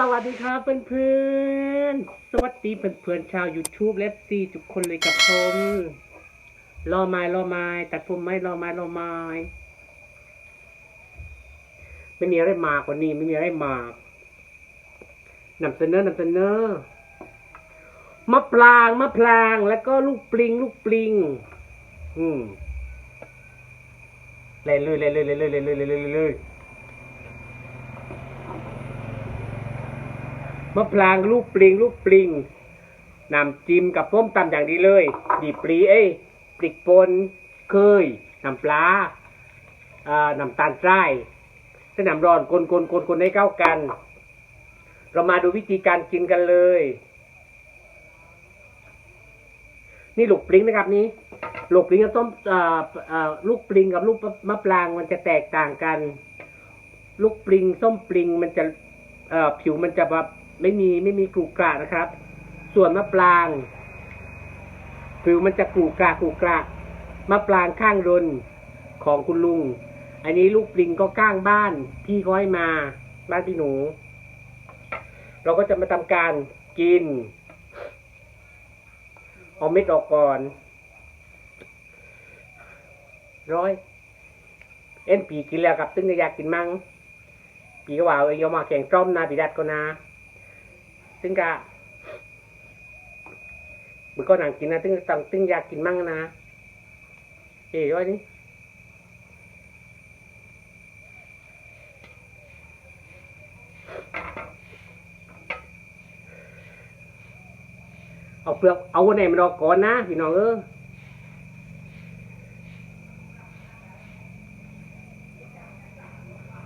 สวัสดีครับเพื่อนๆ สวัสดีเพื่อนๆชาว YouTube และซีทุกคนเลยกับผม รอไม้รอไม้ตัดผมไม่รอไม้รอไม้ไม่มีอะไรมากว่านี้ ไม่มีอะไรมากนำเสนอนำเสนอมะปรางมะพรางแล้วก็ลูกปลิง ลูกปลิง อืมเลยเลยเลยเลยเลยเลยเลยเลยเลยเลย มะพร้างลูกปลิง ลูกปลิงนำจิ้มกับส้มตำอย่างดีเลย ดีปลีเอ้ยปลิกปนเคยน้ำปลาอ่าน้ำตาลทรายใส่น้ำร้อนคนคนคนคนให้เข้ากัน เรามาดูวิธีการกินกันเลย นี่ลูกปลิงนะครับนี้ลูกปลิงกับต้มลูกปลิงกับลูกมะปรางมันจะแตกต่างกัน ลูกปลิงส้มปลิงมันจะผิวมันจะแบบ ไม่มีไม่มีกรูกระนะครับ ส่วนมะปรางผิวมันจะกรูกระกรูกระมะปรางข้างรนของคุณลุง อันนี้ลูกปลิงก็ก้างบ้าน พี่เขาให้มาบ้านพี่หนู เราก็จะมาทำการกิน เอาเม็ดออกก่อน ร้อย เอ็นปีกินแล้วครับตึ้งอยากกินมั่งปีก็ว่าเออยอมาแข่งจ้อมนาปีดัดก็นา ซึ่งก็มือก็หนังกินนะตึงต้งตึงอยากกินมั่งนะเอ้ยว่านี่เอาเปลือกเอาวันไหนมันออกก่อนนะพี่น้องเออ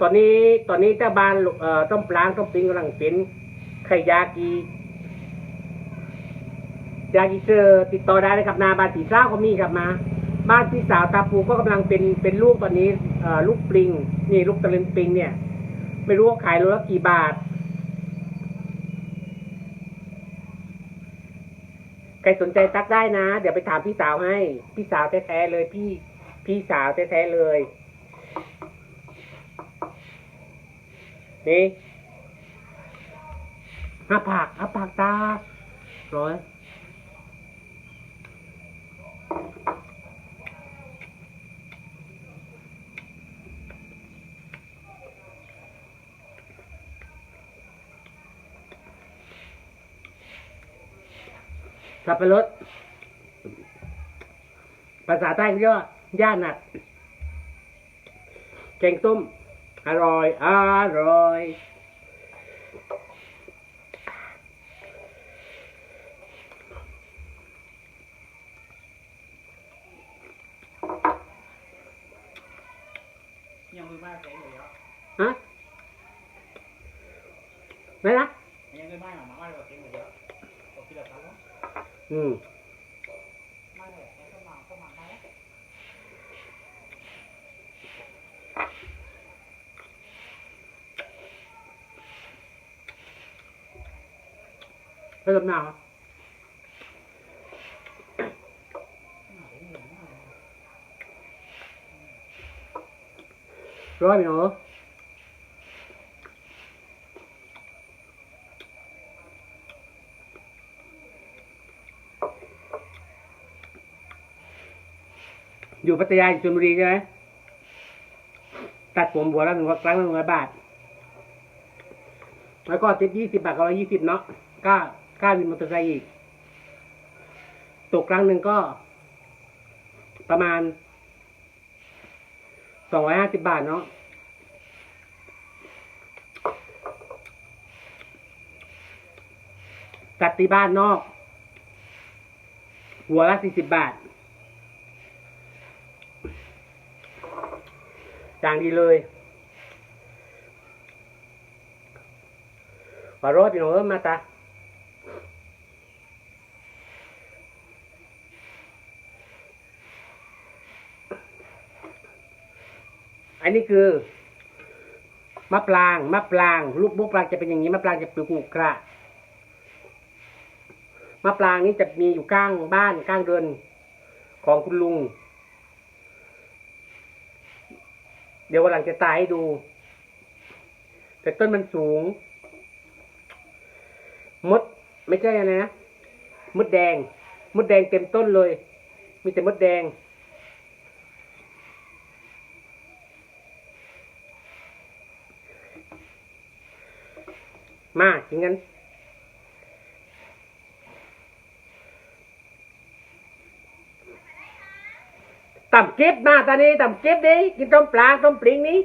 ตอนนี้ตอนนี้เจ้าบ้านเอ่อต้มปลางต้มปิงกำลังเป็น ไข่ยากียากีเซอร์ติดต่อได้เลยครับนาบ้านสีเศร้าก็มีครับมา บ้านพี่สาวตาปูก็กำลังเป็นเป็นลูกตอนนี้อ่อลูกปลิง นี่ลูกตะลึงปลิงเนี่ย ไม่รู้ว่าขายโลละกี่บาทใครสนใจตักได้นะ เดี๋ยวไปถามพี่สาวให้ พี่สาวแท้ๆเลย พี่พี่สาวแท้ๆเลย นี่ ห้าผักห้าผักตาร้อยสับปะรดภาษาใต้เรียกว่าย่าหนัดแกงส้ม อร่อย อร่อย đấy lắm. Ừ. Thế làm nào? Rồi mình nữa พัทยาอยู่ชลบุรีใช่ไหมตัดผมบัวละหนึ่งครั้งละหนึ่งร้อยบาท แล้วก็ติดยี่สิบบาทก็ร้อยยี่สิบเนาะก็ค่าวินมอเตอร์ไซค์อีก ตกครั้งหนึ่งก็ ประมาณสองร้อยห้าสิบบาทเนาะตัดที่บ้านนอก หัวละสี่สิบบาท จางดีเลยมารถพี่น้องเอิ้มมาตาอันนี้คือมะปรางมะปราง ลูกมะปรางจะเป็นอย่างนี้มะปรางจะเป็นกุกระมะปรางนี้จะมีอยู่ข้างบ้านข้างเรือนของคุณลุง เดี๋ยววันหลังจะตายให้ดู แต่ต้นมันสูง มดไม่ใช่อะไรนะ มดแดง มดแดงเต็มต้นเลย มีแต่มดแดง มากินกันต่าตานี้ ต่ำเก็บดิกินต้มปลาต้มปลิงนี้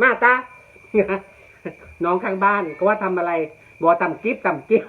มาตาน้องข้างบ้านก็ว่าทำอะไรบอกต่ำกิบต่ำกิบ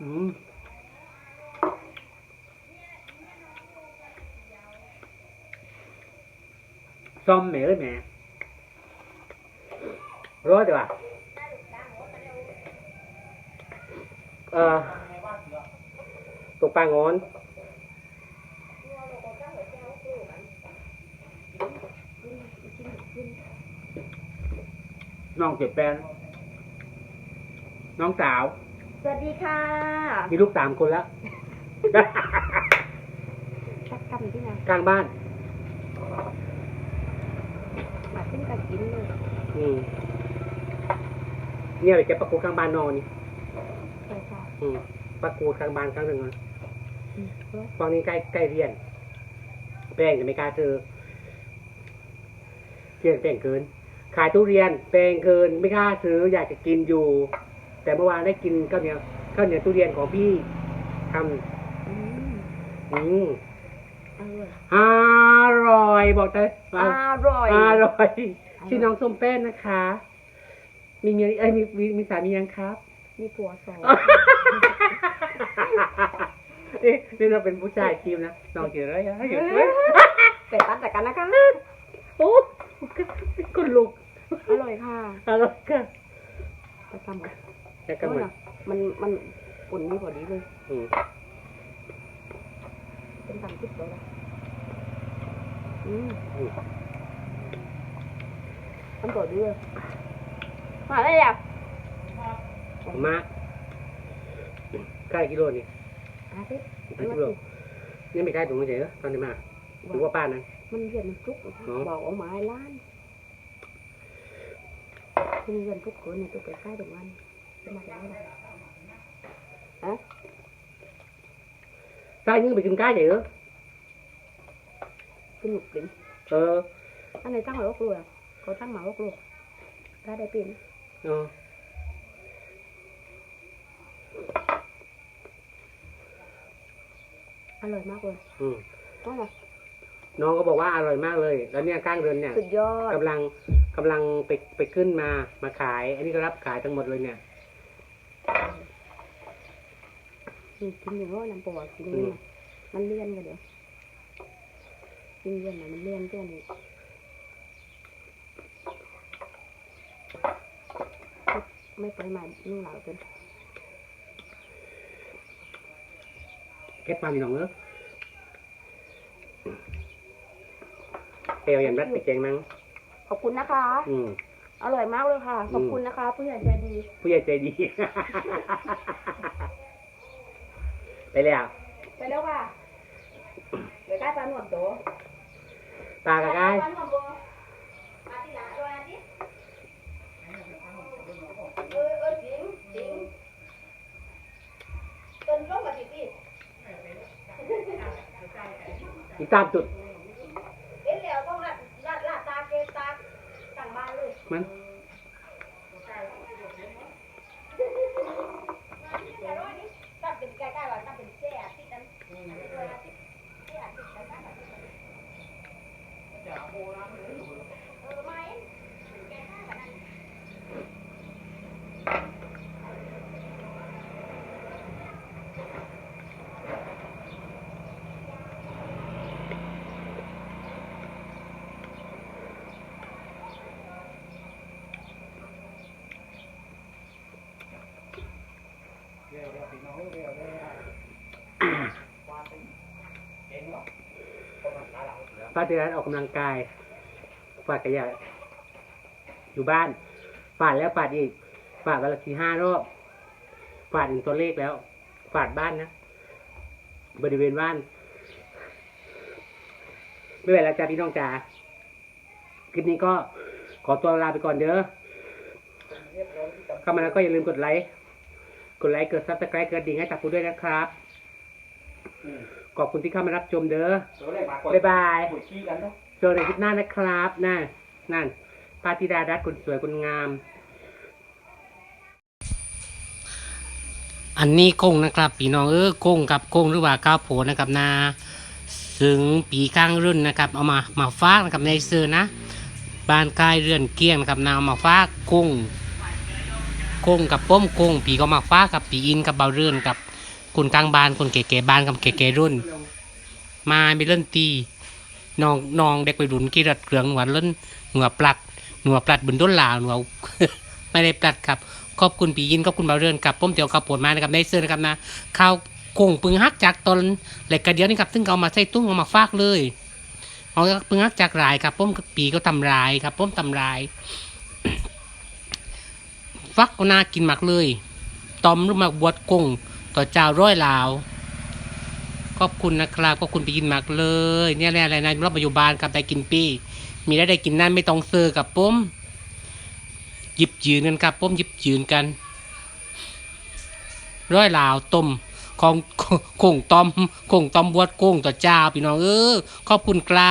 อืมซ่อมแม่เลยแม่รอดดีก ว่าเอ่อตกปลางอนน้องเจ็บแปนน้องสาว สวัสดีค่ะมีลูกสามคนแล้วชักกำที่ไหนกลางบ้านมาขึ้นกับกินเลยอืมเนี่ยไปเก็บปลากูข้างบ้านนอนนี่ ใช่ค่ะ อืมปลากูข้างบ้านข้างหนึ่งนะอืมเว้ยฟังนี้ใกล้ใกล้เรียน แป้งจะไม่กล้าซื้อเที่ยงแป้งเกิน ขายทุเรียนแป้งเกิน ไม่กล้าซื้ออยากจะกินอยู่ แต่เมื่อวานได้กินข้าวเหนียวข้าวเหนียวทุเรียนของพี่ทอืมำอืมอร่อยอร่อยบอกเลยว่าอร่อยอร่อยชื่อน้องส้มแป้นนะคะ มีเมียเอ้ยมีมีมีสามียังครับ มีผัวสองเอ๊ะนี่เราเป็นผู้ชายทีมนะน้องเจออะไรอะอยู่ด้วยแต่ตัดจากกันนะคะโอ้คนลุกอร่อยค่ะอร่อยค่ะจะทำกันแล้วก็เหมือนมันมันปุ่นดีพอดีเลยอืมเป็นทำทิพย์เลยนะอืมอืมทำตัวดีเลยมาได้ยัง มาใกล้กิโลนี่อาทิตย์ใกล้กิโลนี่ไม่ใกล้ตรงนี้เฉยๆตอนนี้มาหรือว่าป้านะมันเรียนมันทุกข์อ๋อบอกเอาไม้ล้านมันเรียนทุกคนเนี่ยทุกใกล้ๆตรงนั้นจะมาได้ไหมฮะใกล้นี่ไปกินใกล้เฉยสนุกดิเอออันไหนตั้งหมายว่ากลัวเขาตั้งหมายว่ากลัวถ้าได้เป็นเออ อร่อยมากเลยอืมว่าไงน้องก็บอกว่าอร่อยมากเลย แล้วเนี่ยก้างเรือนเนี่ยสุดยอดกำลังกำลังไปไปขึ้นมามาขาย อันนี้ก็รับขายทั้งหมดเลยเนี่ย อืมกินอย่างว่าน้ำปอกินอย่างนี้นะมันเลี่ยนกันเดี๋ยวกินเลี่ยนนะมันเลี่ยนแค่นี้ไม่ไปใหม่นู่นหลาวเป็น เก็บมามีน้องเออเอวอย่างรัดไปแกงนังขอบคุณนะคะ อืม อร่อยมากเลยค่ะ ขอบคุณนะคะ ผู้ใหญ่ใจดี ผู้ใหญ่ใจดี ไปแล้วไปแล้วค่ะเดี๋ยวใกล้ปลาหนวดโตตากระกายปลาหนวดโตอาทิตย์ละด้วยอาทิตย์เออเออจริงจริงต้นร่มกับสิพี่ อีกตามจุดเอ็นแล้วต้องรัดรัดรัดตาเกตาต่างบ้านเลยมันตัดเป็นใกล้ๆว่าตัดเป็นแช่อาทิตย์นั้นด้วยอาทิตย์แช่อาทิตย์กันนะเออไม่แกข้างกันนั้น ป้าเตือนออกกำลังกายฝาดกระยาอยู่บ้านฝาดแล้วฝาดอีกฝาดวันละสี่ห้ารอบฝาดถึงตัวเลขแล้วฝาดบ้านนะบริเวณบ้านไม่เป็นไรจ้าพี่น้องจ๋าคลิปนี้ก็ขอตัวลาไปก่อนเด้อเข้ามาแล้วก็อย่าลืมกดไลค์ กดไลค์กดซับสไครต์กดดิ่งให้ตับปูด้วยนะครับ ขอบคุณที่เข้ามารับชมเด้อเดี๋ยวเลยมากดบ๊ายบายกดขี้กันเนาะเจอในคลิปหน้านะครับนั่นนั่นปาติดาดัดคนสวยคนงาม อันนี้กุ้งนะครับพี่น้องเออกุ้งกับกุ้งหรือว่าข้าวโพดนะครับนาซึ่งปีข้างรุ่นนะครับเอามามาฟากนะครับในเซอร์นะบ้านใกล้เรือนเกี้ยงนะครับนาเอามาฟากกุ้งกุ้งกับป้มกุ้งปีก็มาฟากกับปีอินกับเบาเรือนกับ คนกลางบ้านคนเก๋ๆบ้านกับเก๋ๆรุ่น มาไม่เล่นตีน้องน้องเด็กไปรุนกีรัดเกลืองหวานเล่นหนัวปลัดหนัวปลัดบนต้นลาวหนัวไม่ได้ปลัดครับขอบคุณปียินขอบคุณเบาเรือนกับป้มเตียวกับปวดมานะครับในเสื้อนะครับนะข้าวกงปึงฮักจากตอนเหล็กกระเดียวนี่ครับซึ่งเอามาใส่ตุ้งเอามาฟากเลยเอาปึงฮักจากรายครับป้มปีก็ทำลายครับป้มทำลายฟักก็น่ากินมากเลย ตอมหรือมาบวชกง ต่อเจ้าร้อยลาวขอบคุณนะครับขอบคุณไปกินหมักเลย เนี่ยแหละอะไรนะรอบปัจจุบันกับได้กินปี้ มีได้ได้กินนั่นไม่ต้องซื้อกับปุ้มหยิบยืนกันครับปุ้มหยิบยืนกัน ร้อยลาวต้มของคงต้มคงต้มบวชกุ้งต่อเจ้าพี่น้องเออขอบคุณครับ